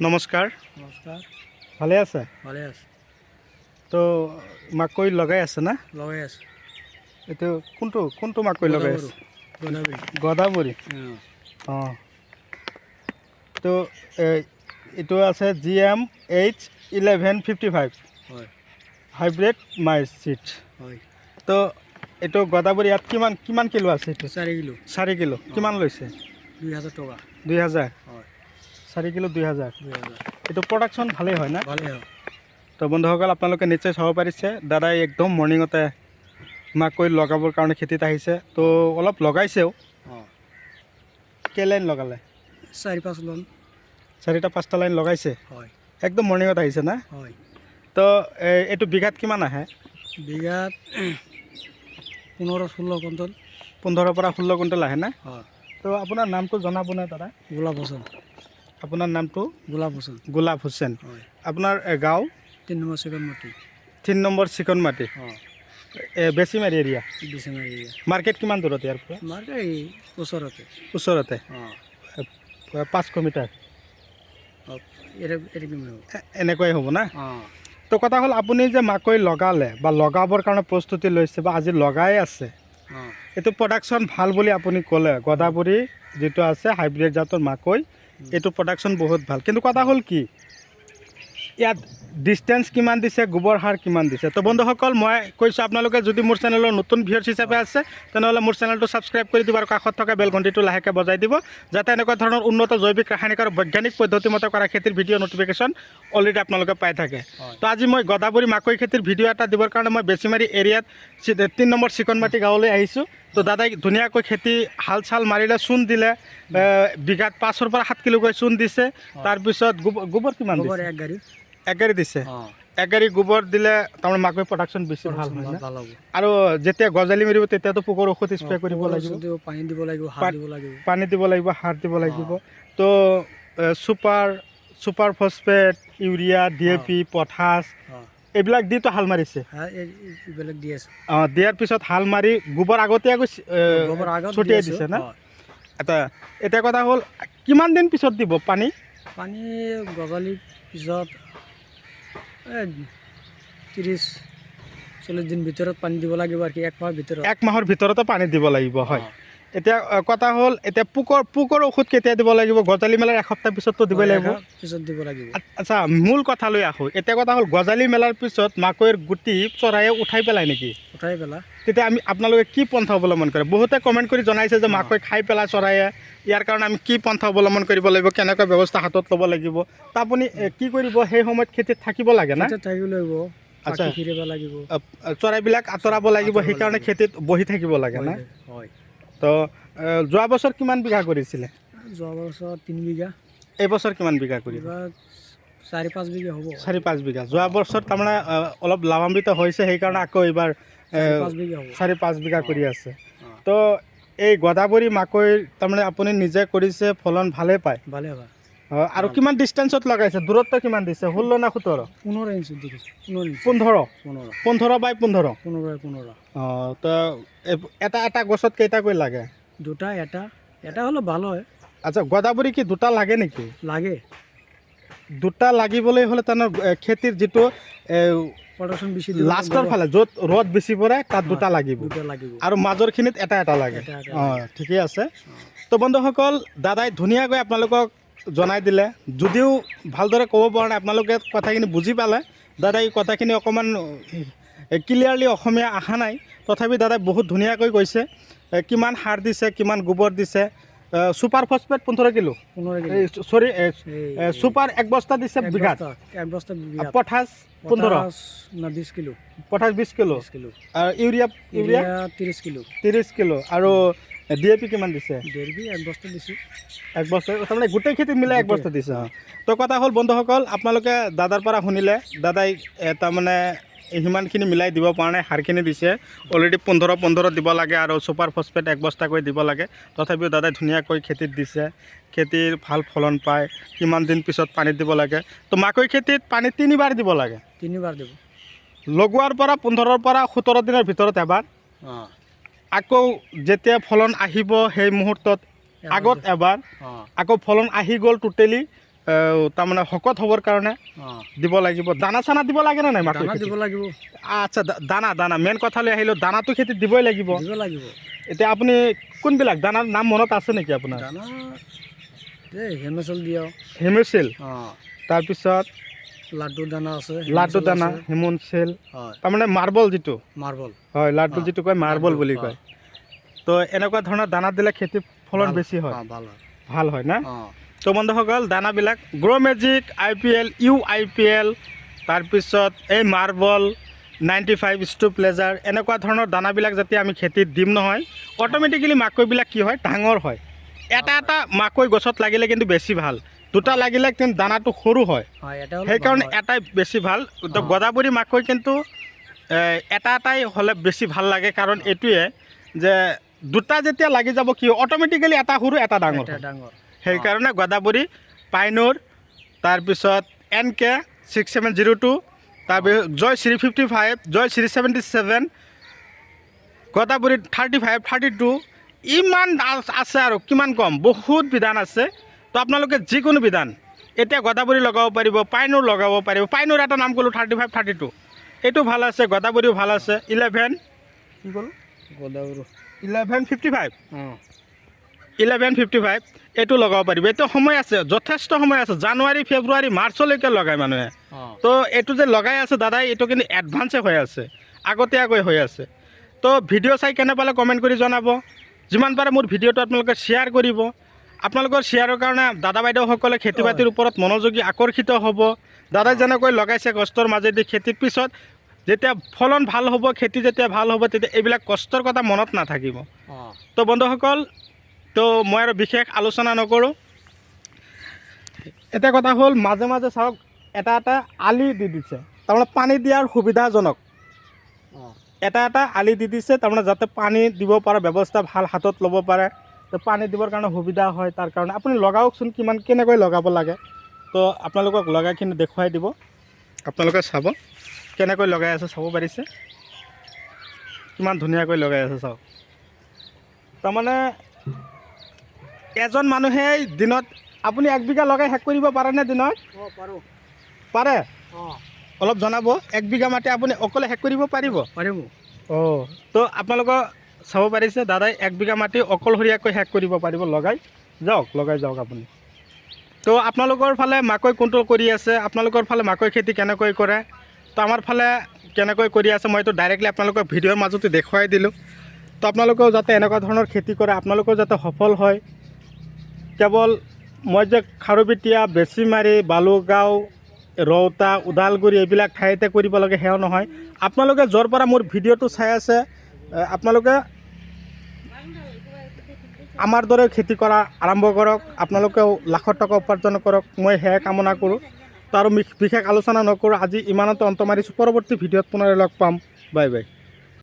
নমস্কাৰ। নমস্কাৰ। ভালে আছে? ভালে আছে। তো মাকৈ লগাই আছে না? লগাই আছোঁ। এইটো কোনটো কোনটো মাকৈ লগাই আছে? গোদাবৰী। অঁ। তো এইটো আছে G M H eleven fifty five. হয়। হাইব্ৰিড মাই চিট। হয়। তো এইটো গদাবৰী ইয়াত কিমান কিমান কিলো আছে এইটো? চাৰি কিলো। চাৰি কিলো। কিমান লৈছে? দুই হাজাৰ টকা। দুই হাজাৰ। চাৰি কিলো দুই হাজাৰ। এইটো প্ৰডাকশ্যন ভালেই হয় না? ভালেই হয়। তো বন্ধুসকল আপোনালোকে নিশ্চয় চাব পাৰিছে দাদাই একদম মৰ্ণিঙতে মাকৈ লগাবৰ কাৰণে খেতিত আহিছে। তো অলপ লগাইছেও। অঁ। কেইলাইন লগালে? চাৰি পাঁচ লোন চাৰিটা পাঁচটা লাইন লগাইছে? হয়। একদম মৰ্ণিঙত আহিছে না? হয়। তো এইটো বিঘাত কিমান আহে? বিঘাত পোন্ধৰ ষোল্ল কুইণ্টল। পোন্ধৰৰ পৰা ষোল্ল কুইণ্টেল আহে না? হয়। তো আপোনাৰ নামটো জনাব নে দাদা? গোলাপ হুছেন আপোনাৰ নামটো? গোলাপ হুছেন গোলাপ হয়। আপোনাৰ গাঁও? তিনি নম্বৰ ছেকেণ্ড মাটি। তিনি নম্বৰ চিকনমাটি বেছিমাৰি এৰিয়া বিচনাৰী এৰিয়া মাৰ্কেট কিমান দূৰত ইয়াৰ পৰা? আমাৰ ওচৰতে। ওচৰতে? পাঁচশো মিটাৰ এনেকুৱাই হ'ব না? তো কথা হ'ল আপুনি যে মাকৈ লগালে বা লগাবৰ কাৰণে প্ৰস্তুতি লৈছে বা আজি লগাই আছে এইটো প্ৰডাকশ্যন ভালো বুলি আপুনি ক'লে। গদাবৰী যিটো আছে হাইব্ৰিড জাতৰ মাকৈ এইটো প্ৰডাকশ্যন বহুত ভালো। কিন্তু কথা হ'ল কি ইয়াত ডিষ্টেঞ্চ কিমান দিছে গোবৰ সাৰ কিমান দিছে। তো বন্ধুসকল মই কৈছোঁ আপোনালোকে যদি মোৰ চেনেলৰ নতুন ভিউৰ্ছ হিচাপে আছে তেনেহ'লে মোৰ চেনেলটো ছাবস্ক্ৰাইব কৰি দিব আৰু কাষত থকা বেল ঘণ্টিটো লাহেকৈ বজাই দিব যাতে এনেকুৱা ধৰণৰ উন্নত জৈৱিক ৰাসায়নিক আৰু বৈজ্ঞানিক পদ্ধতিমতে কৰা খেতিৰ ভিডিঅ' নটিফিকেশ্যন অলৰেডি আপোনালোকে পাই থাকে। তো আজি মই গদাবৰী মাকৈ খেতিৰ ভিডিঅ' এটা দিবৰ কাৰণে মই বেছিমাৰি এৰিয়াত তিনি নম্বৰ চিকনমাটি গাঁৱলৈ আহিছোঁ। তো দাদাই ধুনীয়াকৈ খেতি হাল চাল মাৰিলে চূণ দিলে বিঘাত পাঁচৰ পৰা সাত কিলোকৈ চূণ দিছে। তাৰপিছত গোবৰ গোবৰ কিমান এক গাড়ী। এক গাড়ী দিছে। এক গাড়ী গোবৰ দিলে তাৰমানে মাকৈ প্ৰডাকশ্যন বেছি ভালো হয় আৰু যেতিয়া গজালি মাৰিব তেতিয়াতো পোকৰ ঔষধ স্প্ৰে কৰিব লাগিব। পানী দিব লাগিব পানী দিব লাগিব সাৰ দিব লাগিব। তো এ, super super phosphate urea D A P potash এইবিলাক দিতো হাল মাৰিছে। এইবিলাক দি আছোঁ। অঁ দিয়াৰ পিছত হাল মাৰি গোবৰ আগতীয়াকৈ ছটিয়াই দিছে না। এটা এতিয়া কথা হ'ল কিমান দিন পিছত দিব পানী? পানী গজালিৰ পিছত ত্ৰিছ চল্লিছ দিন ভিতৰত পানী দিব লাগিব আৰু কি এক মাহৰ ভিতৰত। এক মাহৰ ভিতৰতে পানী দিব লাগিব হয়। এতিয়া কথা হ'ল এতিয়া পোকৰ পোকৰ ঔষধ কেতিয়া দিব লাগিব? গজালি মেলাৰ এসপ্তাহ পিছততো দিবই লাগিব। পিছত দিব লাগিব। আচ্ছা মূল কথালৈ আহোঁ। এতিয়া কথা হ'ল গজালি মেলাৰ পিছত মাকৈৰ গুটি চৰায়ে উঠাই পেলাই নেকি? উঠাই পেলা। তেতিয়া আমি আপোনালোকে কি পন্থা অৱলম্বন কৰে? বহুতে কমেণ্ট কৰি জনাইছে যে মাকৈ খাই পেলাই চৰায়ে। ইয়াৰ কাৰণে আমি কি পন্থা অৱলম্বন কৰিব লাগিব? কেনেকুৱা ব্যৱস্থা হাতত ল'ব লাগিব? ত আপুনি কি কৰিব? সেই সময়ত খেতিত থাকিব লাগে না? থাকিব লাগিব। আচ্ছা। চৰাইবিলাক আঁতৰাব লাগিব। সেইকাৰণে খেতিত বহি থাকিব লাগে না? হয়। তো যোৱা বছৰ কিমান বিঘা কৰিছিলে? যোৱা বছৰ তিনি বিঘা। এইবছৰ কিমান বিঘা কৰিব চাৰি পাঁচ বিঘা হ'ব। চাৰি পাঁচ বিঘা। যোৱা বছৰ তাৰমানে অলপ লাভান্বিত হৈছে সেইকাৰণে আকৌ এইবাৰ চাৰি পাঁচ বিঘা কৰি আছে। তো এই গদাবৰী মাকৈ তাৰমানে আপুনি নিজে কৰিছে ফলন ভালেই পায়? ভালে হয়। অ, আৰু কিমান ডিষ্টেঞ্চত লগাইছে? দূৰত্ব কিমান দিছে? ষোল্ল না সোতৰ? পোন্ধৰ ইঞ্চি দেখিছোঁ পোন্ধৰ পোন্ধৰ? পোন্ধৰ। বাই পোন্ধৰ? পোন্ধৰ পোন্ধৰ। অঁ তো এটা এটা গছত কেইটাকৈ লাগে? দুটা এটা। এটা হ'লে ভালো হয়। আচ্ছা গদাবৰী কি দুটা লাগে নেকি? লাগে। দুটা লাগিবলৈ হ'লে এ, খেতিৰ যিটো প্ৰডাকশ্যন বেছি লাষ্টৰ ফালে য'ত ৰ'দ বেছি পৰে তাত দুটা লাগিব। আৰু মাজৰখিনিত এটা এটা লাগে। অঁ ঠিকেই আছে। তো বন্ধুসকল দাদাই ধুনীয়াকৈ আপোনালোকক জনাই দিলে। যদিও ভালদৰে ক'ব পৰা নাই আপোনালোকে কথাখিনি বুজি পালে। দাদাই কথাখিনি অকণমান ক্লিয়াৰলি অসমীয়া অহা নাই। তথাপি দাদাই বহুত ধুনীয়াকৈ কৈছে কিমান সাৰ দিছে কিমান গোবৰ দিছে ছুপাৰ ফচফেট পোন্ধৰ কিলো। চৰি এই- এক বস্তা দিছে বিঘাত। এক বস্তা পোন্ধৰ। না বিছ কিলো। পঠাছ বিছ কিলো। কিলো। আৰু ইউৰিয়া ইউৰিয়া? ইউৰিয়া কিলো। ত্ৰিছ কিলো। আৰু ডি এ পি কিমান দিছে? বি এক বস্তা দিছোঁ। এক বস্তা তাৰমানে গোটেই খেতিত মিলাই এক বস্তা দিছে অঁ। তো কথা হ'ল বন্ধুসকল আপোনালোকে দাদাৰ পৰা শুনিলে দাদাই তাৰমানে সিমানখিনি মিলাই দিব পৰা নাই সাৰখিনি দিছে। অলৰেডি পোন্ধৰ পোন্ধৰ দিব লাগে আৰু ছুপাৰ ফচফেট এক বস্তাকৈ দিব লাগে। তথাপিও দাদাই ধুনীয়াকৈ খেতিত দিছে খেতিৰ ভালো ফলন পায় কিমান দিন পিছত পানী দিব লাগে। তো মাকৈ খেতিত পানী তিনিবাৰ দিব লাগে। তিনিবাৰ দিব। লগোৱাৰ পৰা পোন্ধৰৰ পৰা সোতৰ দিনৰ ভিতৰত এবাৰ। অঁ। আকৌ যেতিয়া ফলন আহিব সেই মুহূৰ্তত আগত এবাৰ আকৌ ফলন আহি গ'ল টোটেলি তাৰমানে শকত হ'বৰ কাৰণে দিব লাগিব। দানা চানা দিব লাগে নে নাই খেতিত? দিব লাগিব। আচ্ছা দানা দানা মেইন কথালৈ আহিলোঁ দানাটো খেতিত দিবই লাগিব। দিব লাগিব। এতিয়া আপুনি কোনবিলাক দানাৰ নাম মনত আছে নেকি আপোনাৰ? হেমেচল দিওঁ হেমেচিল। তাৰপিছত লাড্ডু দানা আছে হেমেচল দানা আছে। হেমনচেল তাৰমানে মাৰ্বল যিটো। মাৰ্বল। হয় লাড্ডু যিটো কয় মাৰ্বল বুলি কয়। তো এনেকুৱা ধৰণৰ দানা দিলে খেতি ফলন বেছি হয়। ভালো হয়। না? তো বন্ধুসকল দানাবিলাক grow' magic I P L U I P L তাৰপিছত এই মাৰ্বল নাইণ্টি ফাইভ ষ্টু প্লেজাৰ এনেকুৱা ধৰণৰ দানাবিলাক যাতে আমি খেতিত দিম নহয় অট'মেটিকেলি মাকৈবিলাক কি হয়? ডাঙৰ হয়। এটা এটা মাকৈ গছত লাগিলে কিন্তু বেছি ভালো। দুটা লাগিলে কিন্তু দানাটো সৰু হয়। সেইকাৰণে এটাই বেছি ভালো। তো গদাবৰী মাকৈ কিন্তু এটা এটাই হ'লে বেছি ভালো লাগে। কাৰণ এইটোৱে যে দুটা যেতিয়া লাগি যাব কি অট'মেটিকেলি এটা সৰু এটা ডাঙৰ। ডাঙৰ। সেইকাৰণে গদাবৰী পাইনুৰ তাৰপিছত N K six seven zero' two তাৰপিছত Jai Shri fifty five Jai Shri seventy seven Godavari thirty five thirty two ইমান আছে আৰু কিমান কম বহুত বিধান আছে। তো আপোনালোকে যিকোনো বিধান এতিয়া গদাবৰী লগাব পাৰিব পাইনুৰ লগাব পাৰিব। পাইনুৰ এটা নাম ক'লোঁ থাৰ্টি ফাইভ থাৰ্টি টু। এইটো ভালো আছে গদাবৰীও ভালো আছে। ইলেভেন। কি ক'লোঁ? Godavari. Eleven fifty five eleven fifty five এইটো লগাব পাৰিব। এইটো সময় আছে যথেষ্ট সময় আছে। জানুৱাৰী ফেব্ৰুৱাৰী মাৰ্চলৈকে লগায় মানুহে। তো এইটো যে লগাই আছে দাদাই এইটো কিন্তু এডভান্সে হৈ আছে। আগতীয়াকৈ হৈ আছে। তো ভিডিঅ' চাই কেনে পালে কমেণ্ট কৰি জনাব। যিমান পাৰে মোৰ ভিডিঅ'টো আপোনালোকে শ্বেয়াৰ কৰিব। আপোনালোকৰ শ্বেয়াৰৰ কাৰণে দাদা বাইদেউসকলে খেতি বাতিৰ ওপৰত মনোযোগী আকৰ্ষিত হ'ব। দাদাই যেনেকৈ লগাইছে কষ্টৰ মাজেদি খেতিৰ পিছত যেতিয়া ফলন ভালো হ'ব খেতি যেতিয়া ভালো হ'ব তেতিয়া এইবিলাক কষ্টৰ কথা মনত নাথাকিব। তো বন্ধুসকল তো মই আৰু বিশেষ আলোচনা নকৰোঁ। এটা কথা হ'ল মাজে মাজে চাওক এটা এটা আলি দি দিছে। তাৰমানে পানী দিয়াৰ সুবিধাজনক। এটা এটা আলি দি দিছে তাৰমানে যাতে পানী দিব পৰা ব্যৱস্থা ভালো হাতত ল'ব পাৰে। তো পানী দিবৰ কাৰণে সুবিধা হয় তাৰ কাৰণে। আপুনি লগাওকচোন কিমান কেনেকৈ লগাব লাগে। তো আপোনালোকক লগাইখিনি দেখুৱাই দিব। আপোনালোকে চাব। কেনেকৈ লগাই আছে চাব পাৰিছে? কিমান ধুনীয়াকৈ লগাই আছে চাওক। তাৰমানে এজন মানুহে দিনত আপুনি এক বিঘা লগাই শেষ কৰিব পাৰেনে দিনত? পাৰে। অলপ জনাব এক বিঘা মাটি আপুনি অকলে শেষ কৰিব পাৰিব? পাৰিব অঁ তো আপোনালোকৰ চাব পাৰিছে দাদাই এক বিঘা মাটি অকলশৰীয়াকৈ শেষ কৰিব পাৰিব লগাই। যাওক লগাই যাওক আপুনি। তো আপোনালোকৰ ফালে মাকৈ কোনটো কৰি আছে আপোনালোকৰ ফালে মাকৈ খেতি কেনেকৈ কৰে? তো আমাৰ ফালে কেনেকৈ কৰি আছে, মইতো ডাইৰেক্টলি আপোনালোকক ভিডিঅ'ৰ মাজতে দেখুৱাই দিলোঁ। তো আপোনালোকেও যাতে এনেকুৱা ধৰণৰ খেতি কৰে, আপোনালোকেও যাতে সফল হয়। কেৱল মই যে খাৰুপেটীয়া বেচিমাৰি, বালুগাঁও, ৰৌতা, ওদালগুৰি এইবিলাক ঠাইতে কৰিব লাগে, সেয়াও নহয়। আপোনালোকে য'ৰ পৰা মোৰ ভিডিঅ'টো চাই আছে আপোনালোকে আমাৰ দৰে খেতি কৰা আৰম্ভ কৰক। আপোনালোকেও লাখত টকা উপাৰ্জন কৰক। মই সেয়াই কামনা কৰোঁ। তো আৰু বিশেষ আলোচনা নকৰোঁ আজি ইমানতে অন্ত মাৰিছোঁ। পৰৱৰ্তী ভিডিঅ'ত পুনৰ লগ পাম। Bye bye.